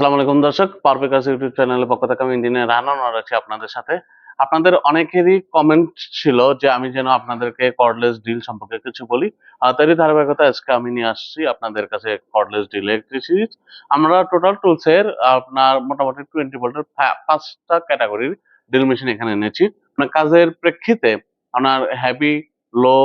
সালাম আলাইকুম দর্শক, পারফেক্ট ইউটিউব চ্যানেলের পক্ষ থেকে আমি ইঞ্জিনিয়ার রানান আছি আপনাদের সাথে। আপনাদের অনেকেরই কমেন্ট ছিল যে আমি যেন আপনাদেরকে কর্ডলেস ডিল সম্পর্কে কিছু বলি। তারই ধারাবাহিকতা আজকে আমি নিয়ে আসছি আপনাদের কাছে কর্ডলেস ডিল একটি সিরিজ আমরা টোটাল টুলসের আপনার মোটামুটি টোয়েন্টি ভোল্টের পাঁচটা ক্যাটাগরির ড্রিল মেশিন এখানে এনেছি। আপনার কাজের প্রেক্ষিতে আপনার হ্যাভি লো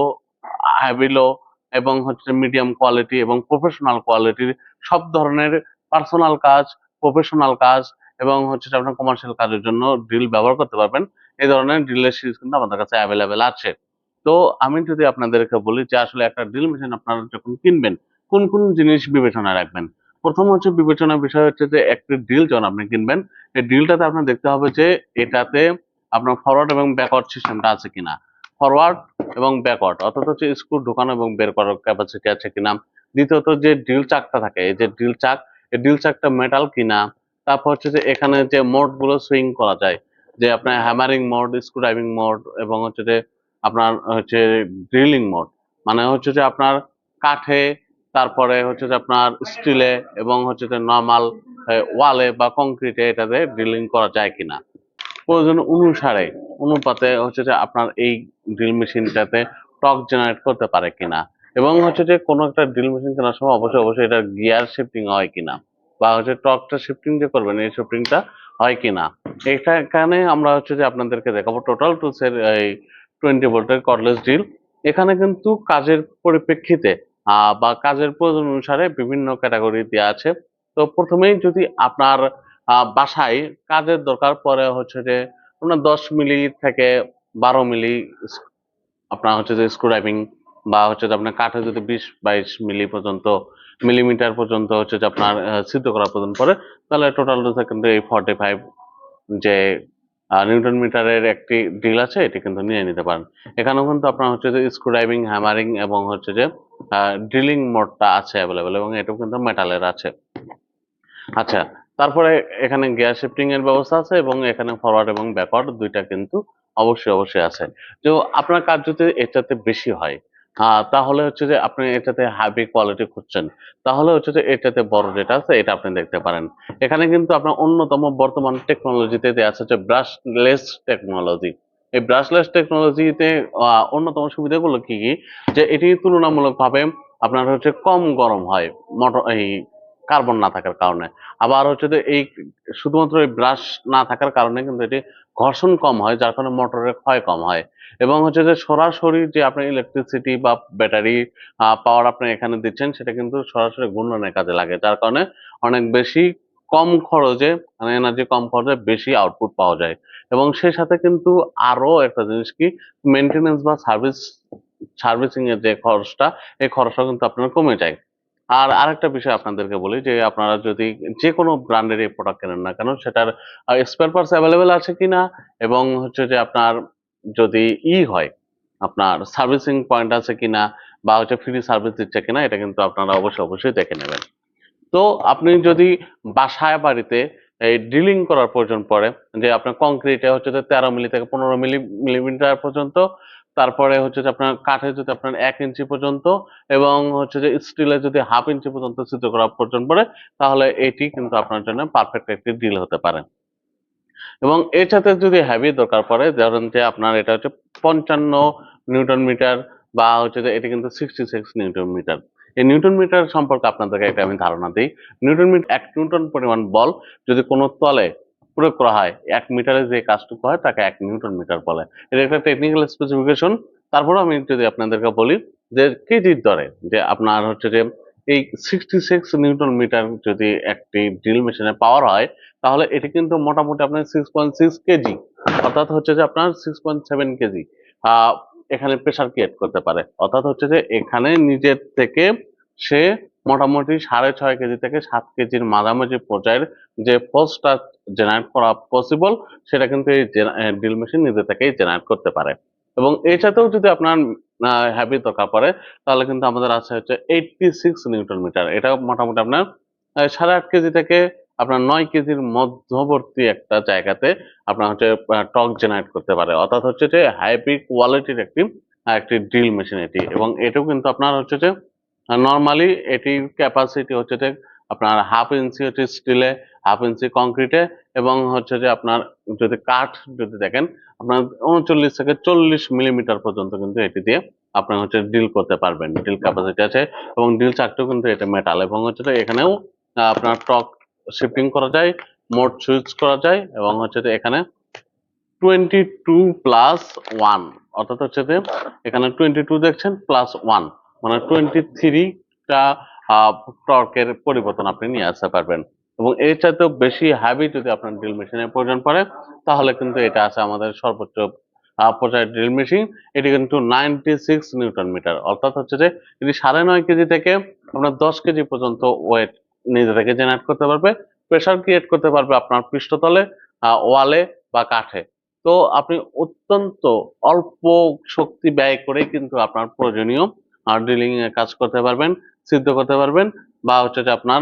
হ্যাভি লো এবং হচ্ছে মিডিয়াম কোয়ালিটি এবং প্রফেশনাল কোয়ালিটির সব ধরনের পার্সোনাল কাজ প্রফেশনাল কাজ এবং হচ্ছে আপনার কমার্শিয়াল কাজের জন্য ড্রিল ব্যবহার করতে পারবেন। এই ধরনের ড্রিলের সিরিজ কিন্তু আমাদের কাছে অ্যাভেলেবেল আছে। তো আমি যদি আপনাদেরকে বলি যে আসলে একটা ড্রিল মেশিন আপনারা যখন কিনবেন, কোন কোন জিনিস বিবেচনায় রাখবেন? প্রথম হচ্ছে বিবেচনার বিষয় হচ্ছে যে একটি ড্রিল যখন আপনি কিনবেন, এই ড্রিলটাতে আপনার দেখতে হবে যে এটাতে আপনার ফরওয়ার্ড এবং ব্যাকওয়ার্ড সিস্টেমটা আছে কিনা। ফরওয়ার্ড এবং ব্যাকওয়ার্ড অর্থাৎ হচ্ছে স্ক্রু ঢোকানো এবং বের করার ক্যাপাসিটি আছে কিনা। দ্বিতীয়ত যে ড্রিল চাকটা থাকে, এই যে ড্রিল চাক ড্রিল চাকটা মেটাল কিনা, তারপর হচ্ছে যে এখানে যে মোডগুলো সুইং করা যায়, যে আপনার hammering mode screw driving mode এবং হচ্ছে যে আপনার হচ্ছে ড্রিলিং মোড মানে হচ্ছে যে আপনার কাঠে, তারপরে হচ্ছে যে আপনার স্টিলে এবং হচ্ছে যে নর্মাল ওয়ালে বা কংক্রিটে এটাতে ড্রিলিং করা যায় কিনা। প্রয়োজন অনুসারে, অনুপাতে হচ্ছে যে আপনার এই ড্রিল মেশিনটাতে টক জেনারেট করতে পারে কিনা। এবং হচ্ছে যে কোনো একটা ড্রিল মেশিন কেনার সময় অবশ্যই অবশ্যই এটা গিয়ার শিফটিং হয় কিনা বা হচ্ছে টর্কটা শিফটিং যে করবেন, এই শিফটিংটা হয় কিনা। এটা এখানে আমরা হচ্ছে যে আপনাদেরকে দেখাবো টোটাল টুলসের এই টোয়েন্টি ভোল্টের কর্ডলেস ড্রিল এখানে কিন্তু কাজের পরিপ্রেক্ষিতে বা কাজের প্রয়োজন অনুসারে বিভিন্ন ক্যাটাগরি দেওয়া আছে। তো প্রথমেই যদি আপনার বাসায় কাজের দরকার পরে হচ্ছে যে আপনার দশ মিলি থেকে বারো মিলি, আপনার হচ্ছে যে স্ক্রু ড্রাইভিং বা হচ্ছে যে আপনার কাঠে যদি বিশ বাইশ মিলি পর্যন্ত মিলিমিটার পর্যন্ত হচ্ছে যে আপনার সিদ্ধ করা পর্যন্ত পরে তাহলে টোটাল কিন্তু এই ফর্টি ফাইভ যে নিউটন মিটারের একটি ডিল আছে, এটি কিন্তু নিয়ে নিতে পারেন। এখানেও কিন্তু আপনার হচ্ছে যে স্ক্রু ড্রাইভিং হ্যামারিং এবং হচ্ছে যে ড্রিলিং মোডটা আছে অ্যাভেলেবেল এবং এটাও কিন্তু মেটালের আছে। আচ্ছা তারপরে এখানে গিয়ার শিফটিং এর ব্যবস্থা আছে এবং এখানে ফরওয়ার্ড এবং ব্যাকওয়ার্ড দুইটা কিন্তু অবশ্যই অবশ্যই আছে। তো আপনার কাজ যদি এটাতে বেশি হয় তাহলে হচ্ছে যে আপনি এটাতে হাইবি কোয়ালিটি খুঁজছেন। তাহলে হচ্ছে যে এটাতে বড় যেটা আছে, এটা আপনি দেখতে পারেন। এখানে কিন্তু আপনার অন্যতম বর্তমান টেকনোলজিতে দেওয়া আছে হচ্ছে ব্রাশলেস টেকনোলজি এই ব্রাশলেস টেকনোলজিতে অন্যতম সুবিধাগুলো কি কি? যে এটি তুলনামূলকভাবে আপনার হচ্ছে কম গরম হয় মোটর এই কার্বন না থাকার কারণে। আবার হচ্ছে যে এই শুধুমাত্র এই ব্রাশ না থাকার কারণে কিন্তু এটি ঘর্ষণ কম হয়, যার কারণে মোটরের ক্ষয় কম হয়। এবং হচ্ছে যে সরাসরি যে আপনি ইলেকট্রিসিটি বা ব্যাটারি পাওয়ার আপনি এখানে দিচ্ছেন, সেটা কিন্তু সরাসরি ঘূর্ণনের কাজে লাগে, যার কারণে অনেক বেশি কম খরচে মানে এনার্জি কম খরচে বেশি আউটপুট পাওয়া যায়। এবং সেই সাথে কিন্তু আরও একটা জিনিস কি মেনটেনেন্স বা সার্ভিস সার্ভিসিং এর যে খরচটা, এই খরচটা কিন্তু আপনার কমে যায়। আর আরেকটা বিষয় আপনাদেরকে বলি যে আপনারা যদি যে কোনো ব্র্যান্ডের এই প্রোডাক্ট কেনেন না কেন, সেটার স্পেয়ার পার্টস অ্যাভেলেবেল আছে কি না এবং হচ্ছে যে আপনার যদি ই হয়, আপনার সার্ভিসিং পয়েন্ট আছে কিনা বা হচ্ছে ফ্রি সার্ভিস দিচ্ছে কিনা, এটা কিন্তু আপনারা অবশ্যই অবশ্যই দেখে নেবেন। তো আপনি যদি বাসায় বাড়িতে এই ড্রিলিং করার প্রয়োজন পড়ে, যে আপনার কংক্রিটে হচ্ছে তেরো মিলি থেকে পনেরো মিলি, মিলিমিটার পর্যন্ত তারপরে হচ্ছে যে আপনার কাঠে যদি আপনার এক ইঞ্চি পর্যন্ত এবং হচ্ছে যে স্টিলে যদি হাফ ইঞ্চি পর্যন্ত সিদ্ধ করা পর্যন্ত পড়ে, তাহলে এটি কিন্তু আপনার জন্য পারফেক্ট একটি ডিল হতে পারে। এবং এর সাথে যদি হ্যাভি দরকার পড়ে, ধরেন যে আপনার এটা হচ্ছে পঞ্চান্ন নিউটন মিটার বা হচ্ছে যে এটি কিন্তু সিক্সটি সিক্স নিউটন মিটার। এই নিউটন মিটার সম্পর্কে আপনাদেরকে একটা আমি ধারণা দিই। নিউটন মিটার এক নিউটন পরিমাণ বল যদি কোনো তলে প্রয়োগ করা হয়। এক মিটারে যে কাজটুকু হয়, তাকে এক নিউটন মিটার বলে। এটা একটা টেকনিক্যাল স্পেসিফিকেশন তারপরে আমি যদি আপনাদেরকে বলি যে কেজির দরে যে আপনার হচ্ছে যে এই সিক্সটি সিক্স নিউটন মিটার যদি একটি ড্রিল মেশিনে পাওয়ার হয়, তাহলে এটি কিন্তু মোটামুটি আপনার সিক্স পয়েন্ট সিক্স কেজি। অর্থাৎ হচ্ছে যে আপনার সিক্স পয়েন্ট সেভেন কেজি। এখানে প্রেসার ক্রিয়েট করতে পারে। অর্থাৎ হচ্ছে যে এখানে নিজের থেকে সে মোটামুটি সাড়ে ছয় কেজি থেকে সাত কেজির মাঝামাঝি পর্যায়ের যে ফোর্সটা জেনারেট করা পসিবল সেটা কিন্তু এই ড্রিল মেশিন নিজে থেকেই জেনারেট করতে পারে। এবং এর সাথেও যদি আপনার হ্যাভি দরকার পড়ে, তাহলে কিন্তু আমাদের আছে হচ্ছে এইটটি সিক্স নিউটন মিটার এটা মোটামুটি আপনার সাড়ে আট কেজি থেকে আপনার নয় কেজির মধ্যবর্তী একটা জায়গাতে আপনার হচ্ছে টক জেনারেট করতে পারে। অর্থাৎ হচ্ছে যে হাইপি কোয়ালিটির একটি একটি ড্রিল মেশিন এটি। এবং এটাও কিন্তু আপনার হচ্ছে যে নর্মালি এটির ক্যাপাসিটি হচ্ছে যে আপনার হাফ ইঞ্চি হচ্ছে স্টিলে হাফ ইঞ্চি কংক্রিটে এবং হচ্ছে যে আপনার যদি কাঠ যদি দেখেন, আপনার উনচল্লিশ থেকে চল্লিশ মিলিমিটার পর্যন্ত কিন্তু এটি দিয়ে আপনার হচ্ছে ডিল করতে পারবেন। ডিল ক্যাপাসিটি আছে এবং ডিল চাকটিও কিন্তু এটা মেটাল এবং হচ্ছে এখানেও আপনার টক শিফটিং করা যায় মোড সুইচ করা যায় এবং হচ্ছে যে এখানে টোয়েন্টি টু প্লাস ওয়ান অর্থাৎ হচ্ছে যে এখানে টোয়েন্টি টু দেখছেন প্লাস ওয়ান মানে টোয়েন্টি থ্রিটা টর্কের পরিবর্তন আপনি নিয়ে আসতে পারবেন। এবং এর চাইতেও বেশি হ্যাভি যদি আপনার ড্রিল মেশিনের প্রয়োজন পড়ে, তাহলে কিন্তু এটা আছে আমাদের সর্বোচ্চ পর্যায়ের ড্রিল মেশিন এটি কিন্তু নাইনটি সিক্স নিউটন মিটার অর্থাৎ হচ্ছে যে, এটি সাড়ে নয় কেজি থেকে আপনার দশ কেজি পর্যন্ত ওয়েট নিজে থেকে জেনারেট করতে পারবে। প্রেশার ক্রিয়েট করতে পারবে আপনার পৃষ্ঠতলে ওয়ালে বা কাঠে। তো আপনি অত্যন্ত অল্প শক্তি ব্যয় করে কিন্তু আপনার প্রয়োজনীয় ড্রিলিং এর কাজ করতে পারবেন, সিদ্ধ করতে পারবেন, বা হচ্ছে যে আপনার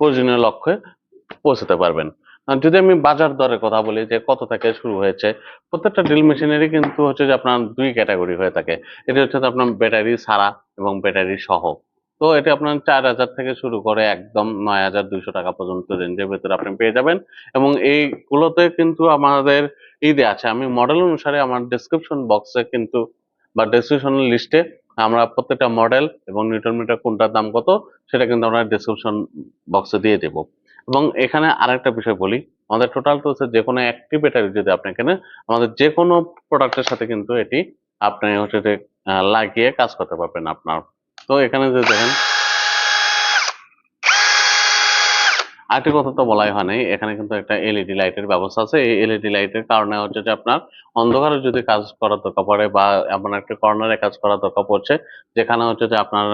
প্রয়োজনীয় লক্ষ্যে পৌঁছাতে পারবেন। যদি আমি বাজার দরের কথা বলি যে কত থেকে শুরু হয়েছে, প্রত্যেকটা ড্রিল মেশিনেরই কিন্তু হচ্ছে যে আপনার দুই ক্যাটাগরি হয়ে থাকে। এটি হচ্ছে আপনার ব্যাটারি ছাড়া এবং ব্যাটারি সহ। তো এটা আপনার চার হাজার থেকে শুরু করে একদম নয় হাজার দুইশো টাকা পর্যন্ত রেঞ্জের ভেতরে আপনি পেয়ে যাবেন। এবং এইগুলোতে কিন্তু আমাদের দেয়া আছে। আমি মডেল অনুসারে আমার ডেসক্রিপশন বক্সে কিন্তু বা ডেসক্রিপশন লিস্টে আমরা প্রত্যেকটা মডেল এবং নিউটন মিটার কোনটার দাম কত, সেটা কিন্তু আমরা ডিসক্রিপশন বক্সে দিয়ে দেব। এবং এখানে আরেকটা বিষয় বলি, আমাদের টোটাল হচ্ছে যে কোনো একটি ব্যাটারি যদি আপনি এখানে আমাদের যে কোনো প্রোডাক্টের সাথে কিন্তু এটি আপনি হচ্ছে লাগিয়ে কাজ করতে পারবেন আপনার। তো এখানে যদি দেখেন আরেকটি কথা তো বলাই হয় নাই, এখানে কিন্তু একটা এলইডি লাইটের ব্যবস্থা আছে। এই এলইডি লাইটের কারণে হচ্ছে যে আপনার অন্ধকারে যদি কাজ করার দরকার পড়ে বা এমন একটা কর্নারে কাজ করার দরকার পড়ছে, যেখানে হচ্ছে যে আপনার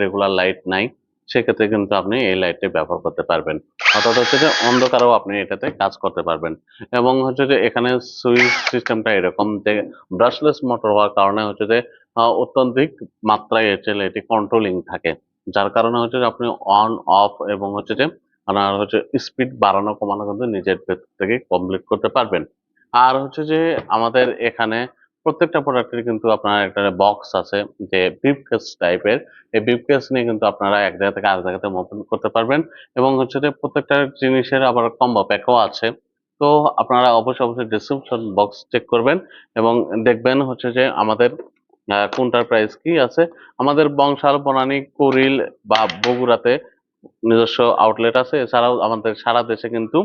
রেগুলার লাইট নাই, সেক্ষেত্রে কিন্তু আপনি এই লাইটটি ব্যবহার করতে পারবেন। অর্থাৎ হচ্ছে যে অন্ধকারেও আপনি এটাতে কাজ করতে পারবেন। এবং হচ্ছে যে এখানে সুইচ সিস্টেমটা এরকম যে ব্রাশলেস মোটর হওয়ার কারণে হচ্ছে যে অত্যধিক মাত্রায় হচ্ছে এটি কন্ট্রোলিং থাকে। যার কারণে হচ্ছে যে আপনি অন অফ এবং হচ্ছে যে আপনার হচ্ছে স্পিড বাড়ানো, কমানো কিন্তু নিজের ভেতর থেকে কমপ্লিট করতে পারবেন। আর হচ্ছে যে আমাদের এখানে প্রত্যেকটা প্রোডাক্টের কিন্তু আপনার একটা বক্স আছে যে ব্রিফকেস টাইপের এই ব্রিফকেস নিয়ে কিন্তু আপনারা এক জায়গা থেকে আরেক জায়গাতে মুভমেন্ট করতে পারবেন এবং হচ্ছে যে প্রত্যেকটা জিনিসের আবার কম্বো প্যাকও আছে। তো আপনারা অবশ্যই অবশ্যই ডিসক্রিপশন বক্স চেক করবেন এবং দেখবেন হচ্ছে যে আমাদের কোনটার প্রাইস কি আছে। আমাদের বংশাল, বনানী, কুড়িল বা বগুড়াতে নিজস্ব আউটলেট আছে। এছাড়াও আমাদের সারা দেশে কিন্তু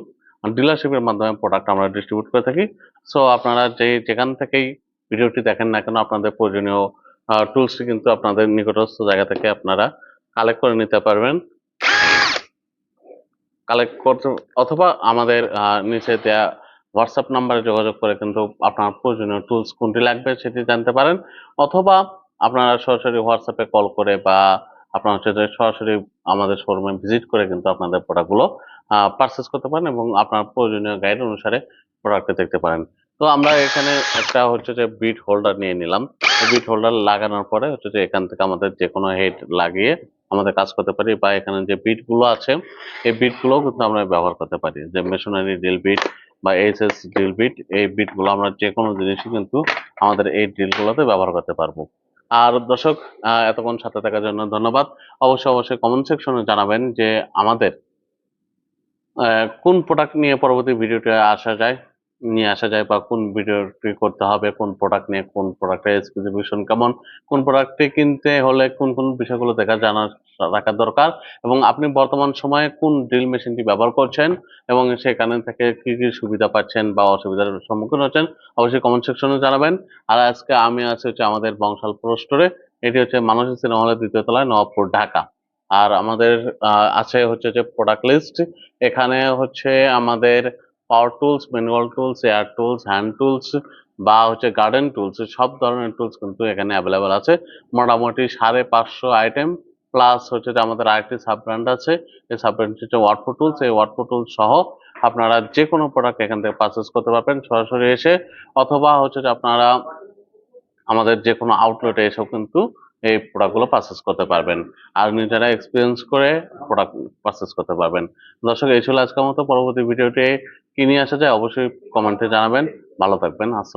ডিলারশিপের মাধ্যমে প্রোডাক্ট আমরা ডিস্ট্রিবিউট করে থাকি। সো আপনারা যে যেখান থেকেই ভিডিওটি দেখেন না কেন, আপনাদের প্রয়োজনীয় টুলসটি কিন্তু আপনাদের নিকটস্থ জায়গা থেকে আপনারা কালেক্ট করে নিতে পারবেন। কালেক্ট করতে অথবা আমাদের নিচে দেয়া হোয়াটসঅ্যাপ নাম্বারে যোগাযোগ করে কিন্তু আপনার প্রয়োজনীয় টুলস কোনটি লাগবে সেটি জানতে পারেন। অথবা আপনারা সরাসরি হোয়াটসঅ্যাপে কল করে বা আপনার হচ্ছে সরাসরি আমাদের শোরুমে ভিজিট করে কিন্তু আপনাদের প্রোডাক্টগুলো পারচেস করতে পারেন এবং আপনার প্রয়োজনীয় গাইড অনুসারে প্রোডাক্টটা দেখতে পারেন। তো আমরা এখানে একটা হচ্ছে যে বিট হোল্ডার নিয়ে নিলাম। বিট হোল্ডার লাগানোর পরে হচ্ছে যে এখান থেকে আমাদের যে কোনো হেড লাগিয়ে আমাদের কাজ করতে পারি বা এখানে যে বিটগুলো আছে, এই বিটগুলো কিন্তু আমরা ব্যবহার করতে পারি। যে মেশিনারি ড্রিল বিট বা এইচ এস ড্রিল বিট এই বিটগুলো আমরা যে কোনো জিনিসই কিন্তু আমাদের এই ড্রিল গুলোতে ব্যবহার করতে পারব। আর দর্শক এতক্ষণ সাথে থাকার জন্য ধন্যবাদ। অবশ্যই অবশ্যই কমেন্ট সেকশনে জানাবেন যে আমাদের কোন প্রোডাক্ট নিয়ে পরবর্তী ভিডিওটা আসা যায়। নিয়ে আসা যায় বা কোন ভিডিওটি করতে হবে, কোন প্রোডাক্ট নিয়ে, কোন প্রোডাক্টের স্পেসিফিকেশন কেমন, কোন প্রোডাক্টটি কিনতে হলে কোন কোন বিষয়গুলো দেখা জানা, রাখা দরকার এবং আপনি বর্তমান সময়ে কোন ড্রিল মেশিনটি ব্যবহার করছেন এবং সেখানে থেকে কি কি সুবিধা পাচ্ছেন বা অসুবিধার সম্মুখীন হচ্ছেন অবশ্যই কমেন্ট সেকশনে জানাবেন। আর আজকে আমি আছি হচ্ছে আমাদের বংশাল প্রো স্টোরে এটি হচ্ছে মানসী সিনেমা হলের দ্বিতীয় তলায় নবাবপুর, ঢাকা। আর আমাদের আছে হচ্ছে যে প্রোডাক্ট লিস্ট এখানে হচ্ছে আমাদের power tools manual tools air tools hand tools বা হচ্ছে গার্ডেন টুলস সব ধরনের টুলস কিন্তু এখানে অ্যাভেলেবেল আছে। মোটামুটি সাড়ে পাঁচশো আইটেম প্লাস হচ্ছে যে আমাদের আরেকটি সাব ব্র্যান্ড আছে। এই সাব ব্র্যান্ড হচ্ছে ওয়াটফো টুলস এই ওয়াটফো টুলস সহ আপনারা যে কোনো প্রোডাক্ট এখান থেকে পারচেস করতে পারবেন সরাসরি এসে, অথবা হচ্ছে যে আপনারা আমাদের যে কোনো আউটলেটে এসেও কিন্তু এই প্রোডাক্টগুলো পারচেস করতে পারবেন। আর নিজেরা এক্সপিরিয়েন্স করে প্রোডাক্ট পারচেস করতে পারবেন। দর্শক, এই ছিল আজকের মতো। পরবর্তী ভিডিওটি কি নিয়ে আসা যায় অবশ্যই কমেন্টে জানাবেন। ভালো থাকবেন। আসসালাম